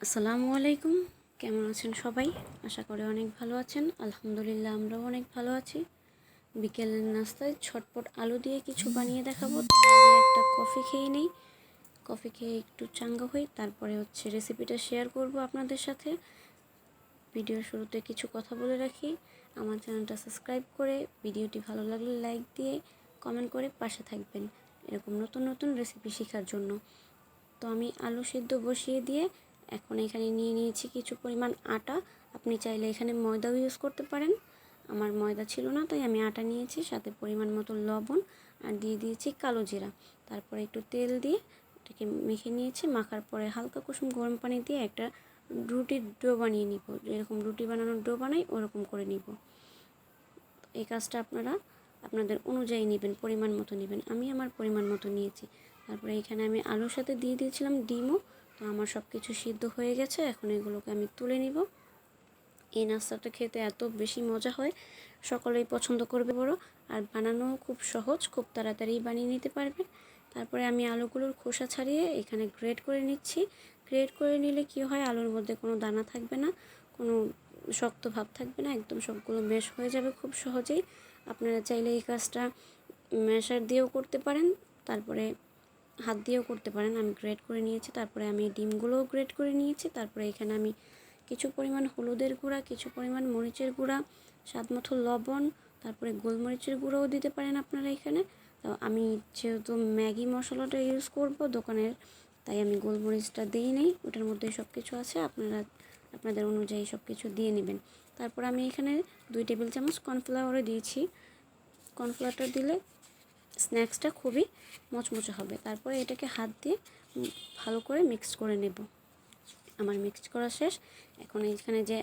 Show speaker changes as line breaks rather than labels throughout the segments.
আসসালামু আলাইকুম। কেমন আছেন সবাই? আশা করি অনেক ভালো আছেন। আলহামদুলিল্লাহ, আমরাও অনেক ভালো আছি। বিকেলের নাস্তায় ছটপট আলু দিয়ে কিছু বানিয়ে দেখাবো। তার আগে একটা কফি খেয়ে নেই। কফি খেয়ে একটু চাঙ্গা হই। তারপরে হচ্ছে রেসিপিটা শেয়ার করব আপনাদের সাথে। ভিডিওর শুরুতে কিছু কথা বলে রাখি। আমার চ্যানেলটা সাবস্ক্রাইব করে, ভিডিওটি ভালো লাগলে লাইক দিয়ে কমেন্ট করে পাশে থাকবেন। এরকম নতুন নতুন রেসিপি শেখার জন্য। তো আমি আলু সিদ্ধ বসিয়ে দিয়ে এখন এখানে নিয়ে নিয়েছি কিছু পরিমাণ আটা। আপনি চাইলে এখানে ময়দাও ইউজ করতে পারেন। আমার ময়দা ছিল না, তাই আমি আটা নিয়েছি, সাথে পরিমাণ মতো লবণ আর দিয়ে দিয়েছি কালো জিরা। তারপরে একটু তেল দিয়ে এটাকে মেখে নিয়েছি, মাখার পরে হালকা কুসুম গরম পানি দিয়ে একটা রুটির ডো বানিয়ে নিব। যেরকম রুটি বানানোর ডো বানাই, ওরকম করে নিব। এই কাজটা আপনারা আপনাদের অনুযায়ী নেবেন, পরিমাণ মতো নেবেন। আমি আমার পরিমাণ মতো নিয়েছি। তারপরে এখানে আমি আলুর সাথে দিয়ে দিয়েছিলাম ডিমও। তো আমার সব কিছু সিদ্ধ হয়ে গেছে, এখন এগুলোকে আমি তুলে নিব। এই নাস্তাটা খেতে এত বেশি মজা হয়, সকলেই পছন্দ করবে বড়। আর বানানোও খুব সহজ, খুব তাড়াতাড়ি বানিয়ে নিতে পারবেন তারপরে আমি আলুগুলোর খোসা ছাড়িয়ে এখানে গ্রেড করে নিচ্ছি। গ্রেড করে নিলে কি হয়, আলুর মধ্যে কোনো দানা থাকবে না, কোনো শক্ত ভাব থাকবে না, একদম সবগুলো মেশ হয়ে যাবে খুব সহজেই। আপনারা চাইলে এই কাজটা ম্যাশার দিয়েও করতে পারেন। তারপরে হাত দিয়েও করতে পারেন। আমি গ্রেড করে নিয়েছি, তারপরে আমি ডিমগুলোও গ্রেড করে নিয়েছি, তারপরে এখানে আমি কিছু পরিমাণ হলুদের গুঁড়া, কিছু পরিমাণ মরিচের গুঁড়া, স্বাদ মতো লবণ, তারপরে গোলমরিচের গুঁড়োও দিতে পারেন আপনারা এখানে। তো আমি যেহেতু ম্যাগি মশলাটা ইউজ করব দোকানের, তাই আমি গোলমরিচটা দিই নেই। ওটার মধ্যে সব কিছু আছে, আপনারা, আপনাদের অনুযায়ী সব কিছু দিয়ে নেবেন। তারপর আমি এখানে দুই টেবিল চামচ কর্নফ্লাওয়ারও দিয়েছি। কর্নফ্লাওয়ারটা দিলে স্ন্যাক্সটা খুবই মচমচে হবে। তারপরে এটাকে হাত দিয়ে ভালো করে মিক্সড করে নেব। আমার মিক্সড করা শেষ। এখন এইখানে যে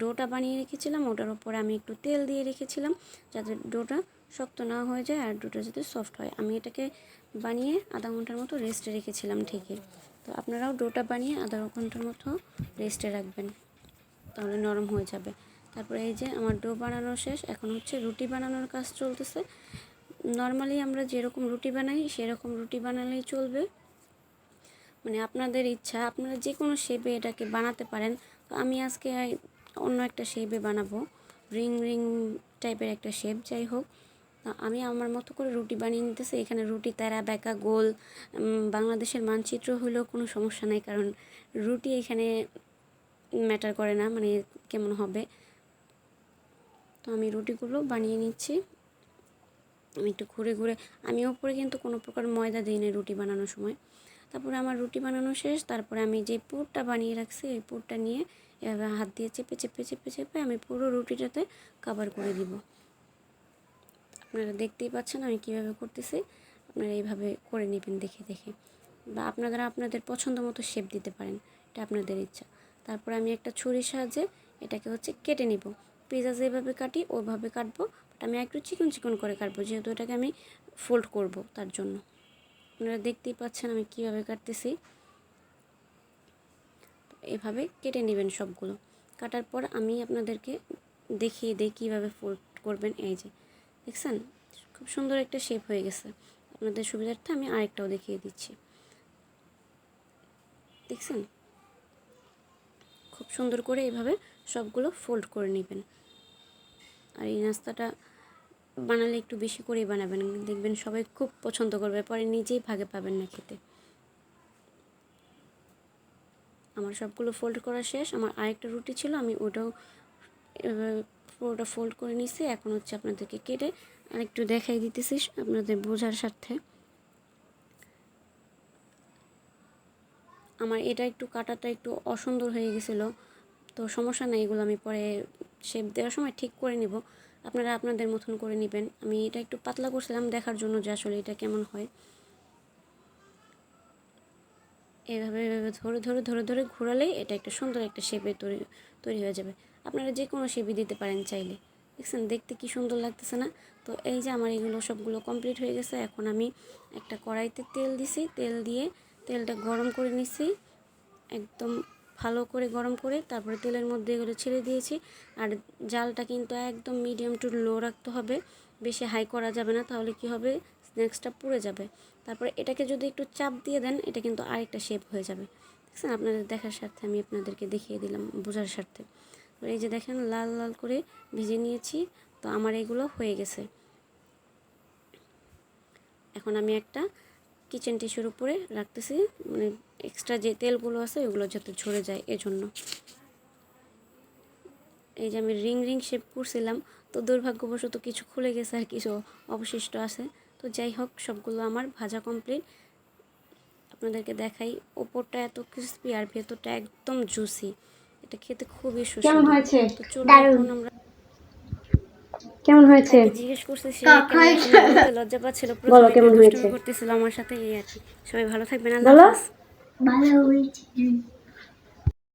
ডোটা বানিয়ে রেখেছিলাম, ওটার উপরে আমি একটু তেল দিয়ে রেখেছিলাম, যাতে ডোটা শক্ত না হয়ে যায় আর ডোটা যাতে সফট হয়। আমি এটাকে বানিয়ে আধা ঘণ্টার মতো রেস্টে রেখেছিলাম ঠিকই। তো আপনারাও ডোটা বানিয়ে আধা ঘণ্টার মতো রেস্টে রাখবেন, তাহলে নরম হয়ে যাবে। তারপরে এই যে আমার ডো বানানো শেষ। এখন হচ্ছে রুটি বানানোর কাজ চলতেছে। নর্মালি আমরা যেরকম রুটি বানাই, সেরকম রুটি বানালেই চলবে। মানে আপনাদের ইচ্ছা, আপনারা যে কোনো শেপে এটাকে বানাতে পারেন। তো আমি আজকে অন্য একটা শেপে বানাবো। রিং রিং টাইপের একটা শেপ যাই হোক। আমি আমার মতো করে রুটি বানিয়ে নিতেছি। এখানে রুটি, তারা, বেঁকা, গোল বাংলাদেশের মানচিত্র হলেও কোনো সমস্যা নাই, কারণ রুটি এখানে ম্যাটার করে না মানে কেমন হবে। তো আমি রুটিগুলো বানিয়ে নিচ্ছি। আমি একটু ঘুরে ঘুরে, আমি ওপরে কিন্তু কোনো প্রকার ময়দা দিই না রুটি বানানোর সময়। তারপরে আমার রুটি বানানো শেষ, তারপরে আমি যে পুরটা বানিয়ে রাখছি এই পুরটা নিয়ে এভাবে হাত দিয়ে চেপে চেপে চেপে চেপে আমি পুরো রুটিটাতে কাভার করে দিব। আপনারা দেখতেই পাচ্ছেন আমি কীভাবে করতেছি। আপনারা এইভাবে করে নেবেন দেখে দেখে। বা আপনারা আপনাদের পছন্দ মতো শেপ দিতে পারেন, এটা আপনাদের ইচ্ছা। তারপর আমি একটা ছুরির সাহায্যে এটাকে হচ্ছে কেটে নিব। পিজা যেভাবে কাটি ওইভাবে কাটবো। আমি একটু চিকন চিকন করে কাটবো, যেহেতু এটাকে আমি ফোল্ড করব তার জন্য। আপনারা দেখতেই পাচ্ছেন আমি কীভাবে কাটতেছি। এভাবে কেটে নেবেন সবগুলো। কাটার পর আমি আপনাদেরকে দেখিয়ে দিই কীভাবে ফোল্ড করবেন, এই যে। দেখছেন? খুব সুন্দর একটা শেপ হয়ে গেছে। আপনাদের সুবিধার্থে আমি আরেকটাও দেখিয়ে দিচ্ছি। দেখছেন? খুব সুন্দর করে এভাবে সবগুলো ফোল্ড করে নেবেন। আর এই নাস্তাটা বানালে একটু বেশি করেই বানাবেন। দেখবেন সবাই খুব পছন্দ করবে, পরে নিজেই ভাগে পাবেন না খেতে। আমার সবগুলো ফোল্ড করা শেষ। আমার আরেকটা রুটি ছিল, আমি ওটাও পুরোটা ফোল্ড করে নিছি। এখন হচ্ছে আপনাদেরকে কেটে আরেকটু দেখাই দিতেছি আপনাদের বোঝার স্বার্থে। আমার এটা একটু কাটাটা একটু অসুন্দর হয়ে গেছিল। তো সমস্যা নেই, এগুলো আমি পরে শেপ দেওয়ার সময় ঠিক করে নিব। আপনারা আপনাদের মতন করে নেবেন। আমি এটা একটু পাতলা করছিলাম দেখার জন্য যে আসলে এটা কেমন হয়। এভাবে এভাবে ধরে ধরে ধরে ধরে ঘোরালেই এটা একটা সুন্দর একটা শেপে তৈরি তৈরি হয়ে যাবে। আপনারা যে কোনো শেপই দিতে পারেন চাইলে। দেখছেন, দেখতে কি সুন্দর লাগতেছে না? তো এই যে আমার এগুলো সবগুলো কমপ্লিট হয়ে গেছে। এখন আমি একটা কড়াইতে তেল দিছি। তেল দিয়ে তেলটা গরম করে নিছি। একদম ভালো করে গরম করে তারপরে তেলের মধ্যে এগুলো ছেড়ে দিয়েছি। আর জালটা কিন্তু একদম মিডিয়াম টু লো রাখতে হবে। বেশি হাই করা যাবে না, তাহলে কি হবে? স্ন্যাক্সটা পুড়ে যাবে। তারপরে এটাকে যদি একটু চাপ দিয়ে দেন, এটা কিন্তু আরেকটা শেপ হয়ে যাবে। দেখছেন? আপনাদের দেখার স্বার্থে আমি আপনাদেরকে দেখিয়ে দিলাম, বোঝার স্বার্থে। এই যে দেখেন, লাল লাল করে ভেজে নিয়েছি। তো আমার এগুলো হয়ে গেছে। এখন আমি একটা কিচেন টিস্যুর উপরে রাখতেছি। মানে এক্সট্রা যে তেলগুলো আছে ওগুলো যাতে ঝরে যায় এজন্য। এই যে আমি রিং রিং শেপ করছিলাম তো দুর্ভাগ্যবশত কিছু খুলে গেছে আর কিছু অবশিষ্ট আছে। তো যাই হোক সবগুলো আমার ভাজা কমপ্লিট আপনাদেরকে দেখাই ওপরটা এত ক্রিস্পি আর ভেতরটা একদম জুসি এটা খেতে খুবই
কেমন
সুস্বাদু
হয়েছে?
তো চলুন আমরা
কেমন হয়েছে?
জিজ্ঞেস করছে সে লজ্জা পাচ্ছিল প্রথমে? করতেছিল আমার সাথে এই আর কি। সবাই ভালো থাকবেন আল্লাহ
বলো
হাফেজ
ভালো হয়েছে